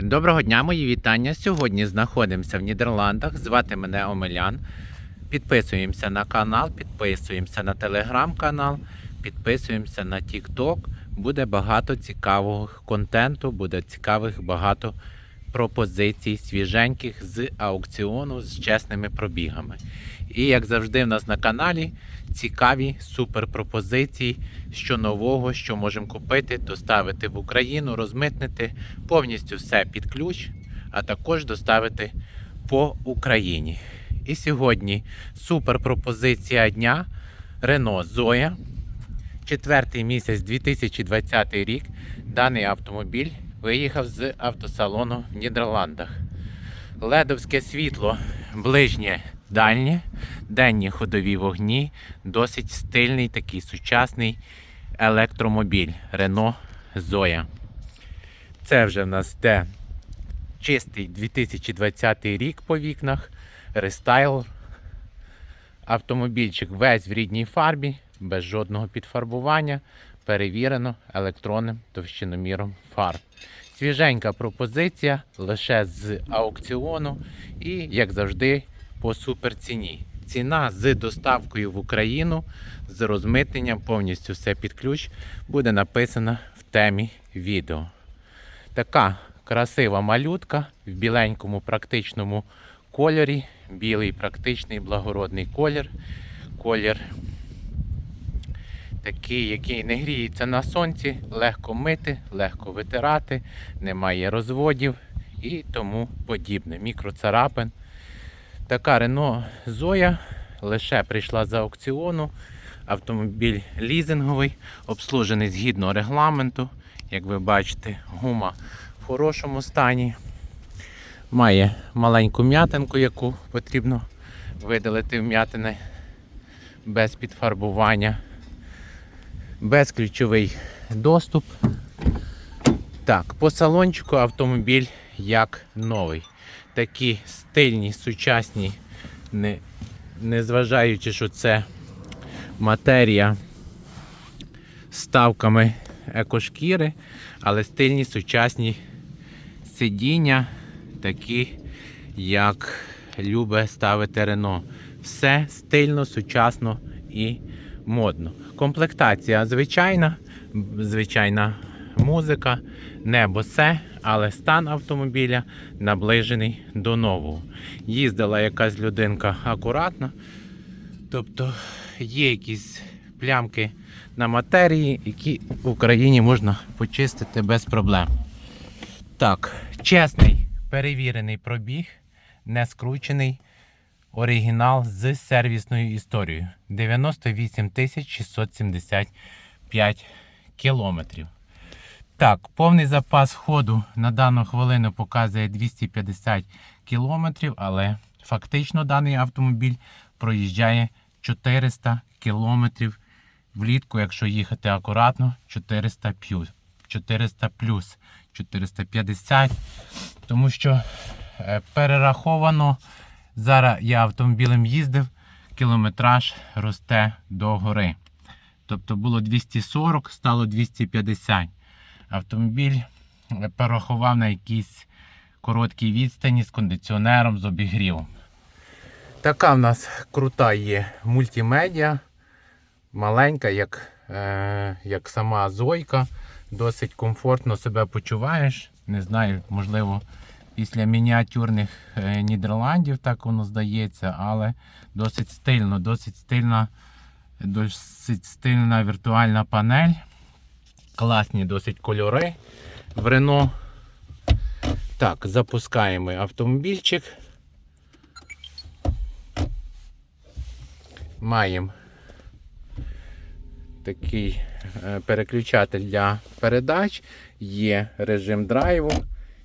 Доброго дня, мої вітання. Сьогодні знаходимося в Нідерландах. Звати мене Омелян. Підписуємося на канал, підписуємося на телеграм-канал, підписуємося на TikTok. Буде багато цікавого контенту, буде цікавих багато пропозицій свіженьких з аукціону з чесними пробігами. І як завжди, в нас на каналі цікаві супер пропозиції, що нового, що можемо купити, доставити в Україну, розмитнити повністю все під ключ, а також доставити по Україні. І сьогодні супер пропозиція дня Renault Zoe. Четвертий місяць 2020 рік. Даний автомобіль виїхав з автосалону в Нідерландах. Ледовське світло ближнє дальнє, денні ходові вогні, досить стильний такий сучасний електромобіль Renault Zoe. Це вже в нас де чистий 2020 рік по вікнах, рестайл. Автомобільчик весь в рідній фарбі, без жодного підфарбування, перевірено електронним товщиноміром фар. Свіженька пропозиція лише з аукціону і, як завжди, по суперціні. Ціна з доставкою в Україну з розмитненням повністю все під ключ буде написана в темі відео. Така красива малютка в біленькому практичному кольорі. Білий практичний благородний колір. Колір такий, який не гріється на сонці, легко мити, легко витирати, немає розводів і тому подібне. Мікроцарапин. Така Renault Zoya лише прийшла з аукціону. Автомобіль лізинговий, обслужений згідно регламенту. Як ви бачите, гума в хорошому стані. Має маленьку м'ятинку, яку потрібно видалити вм'ятини без підфарбування. Безключовий доступ. Так, по салончику автомобіль як новий. Такі стильні, сучасні, не, незважаючи, що це матерія ставками екошкіри, але стильні сучасні сидіння, такі, як любить ставити Рено. Все стильно, сучасно і модно. Комплектація звичайна, звичайна музика, не босе, але стан автомобіля наближений до нового. Їздила якась людинка акуратно, тобто є якісь плямки на матерії, які в Україні можна почистити без проблем. Так, чесний перевірений пробіг, не скручений. Оригінал з сервісною історією 98 675 кілометрів. Так, повний запас ходу на дану хвилину показує 250 кілометрів, але фактично даний автомобіль проїжджає 400 кілометрів влітку, якщо їхати акуратно, 400 плюс, 400 плюс 450, тому що е, перераховано. Зараз я автомобілем їздив, кілометраж росте до гори. Тобто було 240, стало 250. Автомобіль перерахував на якійсь короткій відстані з кондиціонером, з обігрівом. Така в нас крута є мультимедіа. Маленька, як, е, як сама Зойка. Досить комфортно себе почуваєш. Не знаю, можливо після мініатюрних е, Нідерландів, так воно здається, але досить стильно, досить стильна, досить стильна віртуальна панель. Класні досить кольори в Рено. Так, запускаємо автомобільчик. Маємо такий е, переключатель для передач, є режим драйву,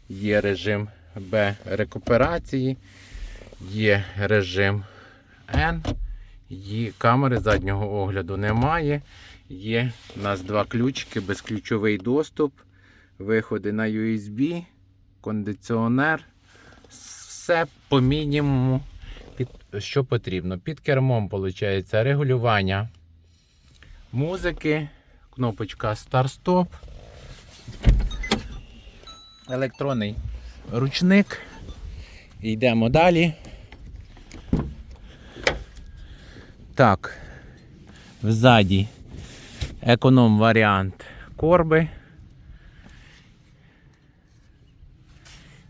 є режим Б рекуперації, є режим N, є камери заднього огляду немає. Є у нас два ключики, безключовий доступ, виходи на USB, кондиціонер. Все по мінімуму, що потрібно. Під кермом виходить регулювання музики, кнопочка старт-стоп, електронний ручник. Йдемо далі. Так, взаді економ варіант корби.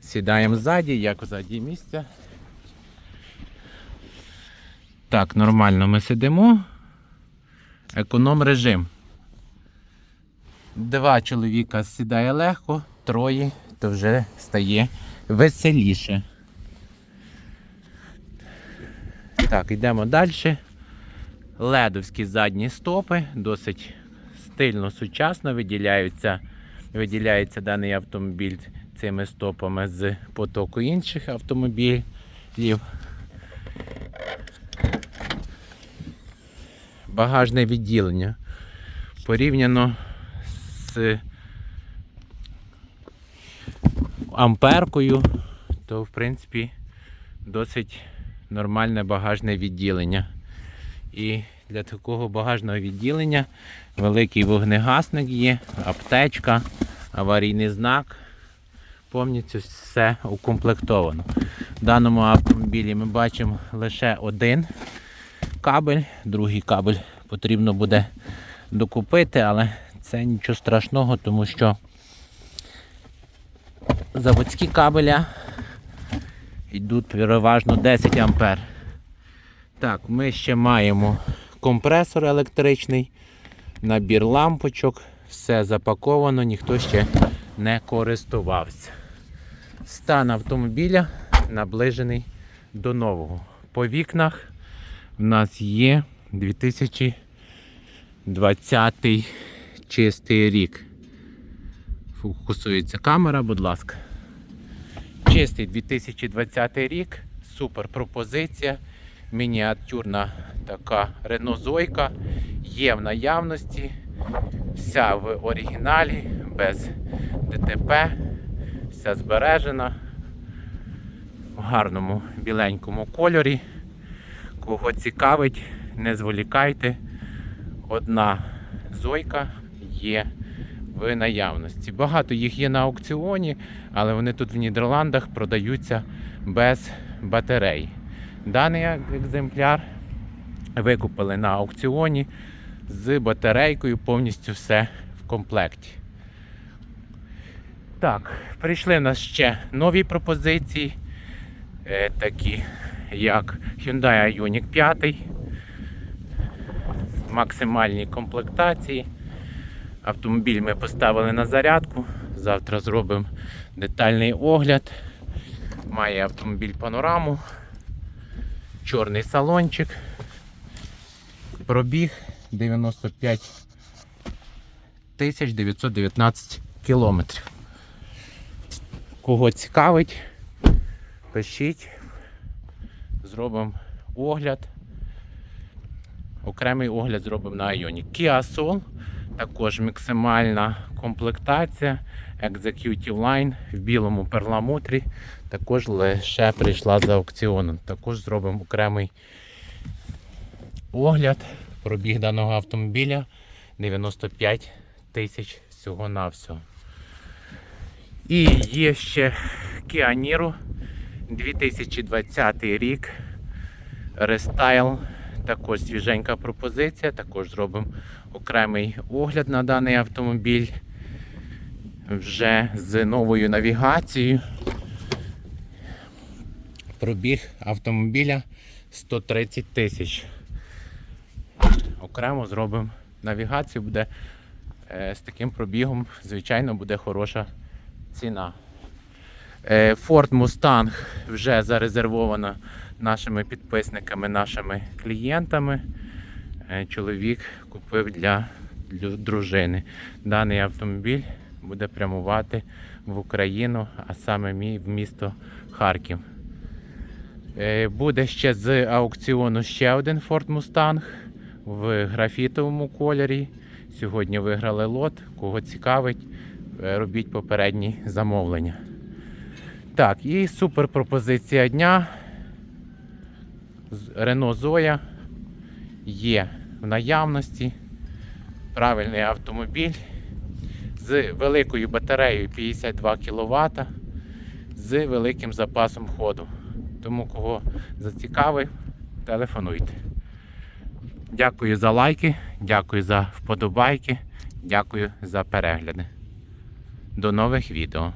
Сідаємо ззаді, як ззаді місця. Так, нормально ми сидимо. Економ режим. Два чоловіка сідає легко, троє, то вже стає веселіше. Так, йдемо далі. Ледовські задні стопи, досить стильно, сучасно виділяються, виділяється даний автомобіль цими стопами з потоку інших автомобілів. Багажне відділення порівняно з амперкою, то в принципі досить нормальне багажне відділення. І для такого багажного відділення великий вогнегасник є, аптечка, аварійний знак. Повністю все укомплектовано. В даному автомобілі ми бачимо лише один кабель, другий кабель потрібно буде докупити, але це нічого страшного, тому що заводські кабеля йдуть переважно 10 ампер. Так, ми ще маємо компресор електричний, набір лампочок, все запаковано, ніхто ще не користувався. Стан автомобіля наближений до нового. По вікнах в нас є 2020 чистий рік. Фокусується камера, будь ласка. Чистий 2020 рік, супер пропозиція, мініатюрна така ренозойка, є в наявності, вся в оригіналі, без ДТП, вся збережена в гарному біленькому кольорі. Кого цікавить, не зволікайте. Одна зойка є в наявності. Багато їх є на аукціоні, але вони тут в Нідерландах продаються без батарей. Даний екземпляр викупили на аукціоні з батарейкою, повністю все в комплекті. Так, прийшли в нас ще нові пропозиції, е, такі як Hyundai Ioniq 5 в максимальній комплектації. Автомобіль ми поставили на зарядку. Завтра зробимо детальний огляд. Має автомобіль панораму, чорний салончик, пробіг 95 тисяч 919 кілометрів. Кого цікавить, пишіть, зробимо огляд. Окремий огляд зробимо на Ioniq. Kia Soul, також максимальна комплектація. Executive Line в білому перламутрі. Також лише прийшла за аукціоном. Також зробимо окремий огляд. Пробіг даного автомобіля 95 тисяч всього-навсього. І є ще Kia Niro 2020 рік. Рестайл. Також свіженька пропозиція. Також зробимо окремий огляд на даний автомобіль. Вже з новою навігацією. Пробіг автомобіля 130 тисяч. Окремо зробимо навігацію, буде е, з таким пробігом, звичайно, буде хороша ціна. Е, Ford Mustang вже зарезервована нашими підписниками, нашими клієнтами. Е, Чоловік купив для дружини. Даний автомобіль буде прямувати в Україну, а саме мій в місто Харків. Е, Буде ще з аукціону ще один Ford Mustang в графітовому кольорі. Сьогодні виграли лот. Кого цікавить, е, робіть попередні замовлення. Так, і супер пропозиція дня. З- Renault Zoe є в наявності. Правильний автомобіль з великою батареєю 52 кВт, з великим запасом ходу. Тому кого зацікавив, телефонуйте. Дякую за лайки, дякую за вподобайки, дякую за перегляди. До нових відео.